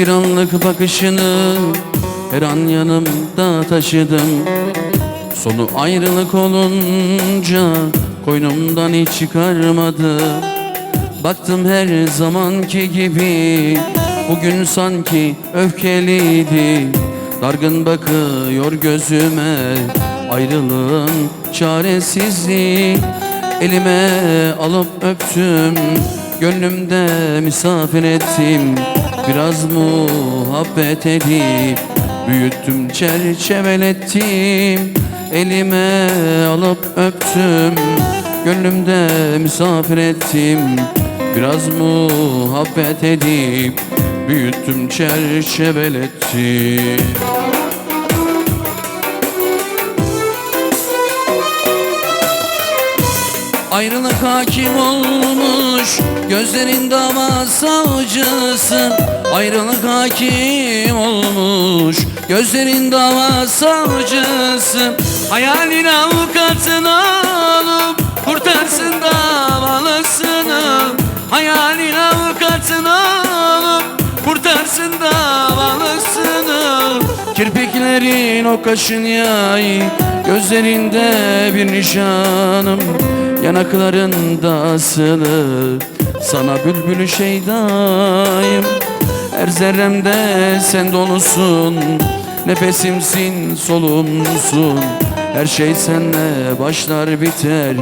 ayrılık bakışını Her an yanımda taşıdım. Sonu ayrılık olunca Koynumdan hiç çıkarmadım Baktım her zamanki gibi Bugün sanki öfkeliydi. Dargın bakıyor gözüme Ayrılığın çaresizliği. Elime alıp öptüm Gönlümde misafir ettim Biraz muhabbet edip Büyüttüm çerçevelettim Elime alıp öptüm Gönlümde misafir ettim. Biraz muhabbet edip Büyüttüm çerçevelettim Ayrılık hakim olmuş Gözlerin dava savcısı. Ayrılık hakim olmuş Gözlerin dava savcısı. Hayalin avukatını alıp Kurtarsın davalısını. Hayalin avukatını alıp Kurtarsın davalısını. Kirpiklerin o kaşın yay Gözlerinde bir nişanım Yanaklarında asılı Sana bülbülü şeydayım. Her zerremde sen dolusun Nefesimsin solumsun. Her şey senle başlar biter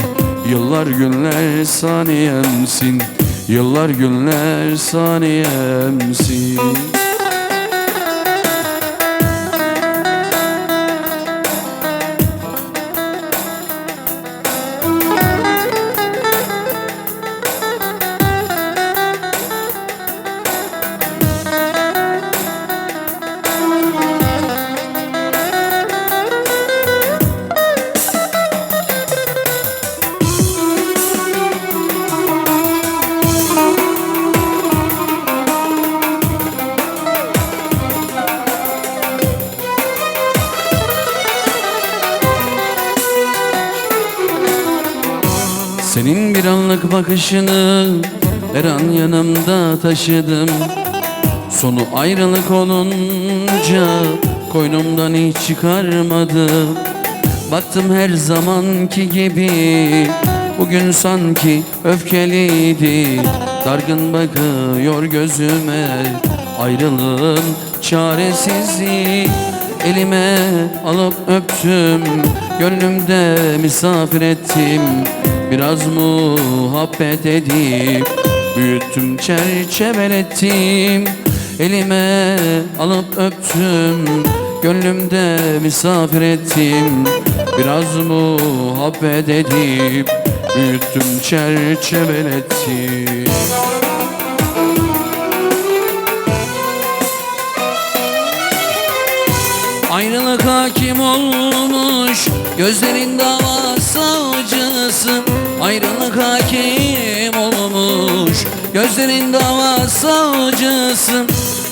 Yıllar günler saniyemsin. Yıllar günler saniyemsin Senin bir anlık bakışını her an yanımda taşıdım. Sonu ayrılık olunca koynumdan hiç çıkarmadım. Baktım her zamanki gibi Bugün sanki öfkeliydi. Dargın bakıyor gözüme Ayrılığın çaresizliği. Elime alıp öptüm Gönlümde misafir ettim Biraz muhabbet edip Büyüttüm çerçevelettim Elime alıp öptüm Gönlümde misafir ettim. Biraz muhabbet edip Büyüttüm çerçevelettim Ayrılık hakim olmuş? Gözlerin dava savcısı Ayrılık hakim olmuş. Gözlerin dava savcısı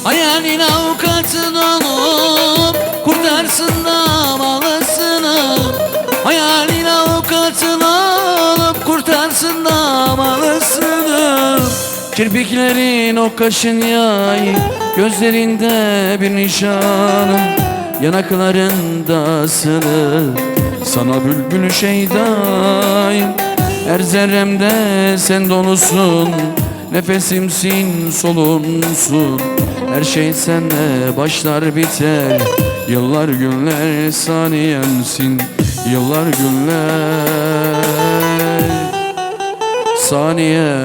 Hayalin avukatın olup Kurtarsın davalısını Hayalin avukatın olup Kurtarsın davalısını Kirpiklerin o kaşın yay Gözlerinde bir nişanım. Yanaklarında asılı Sana bülbül şeydayım Her zerremde sen dolusun Nefesimsin solumsun Her şey seninle başlar biter. Yıllar günler saniyemsin Yıllar günler saniyemsin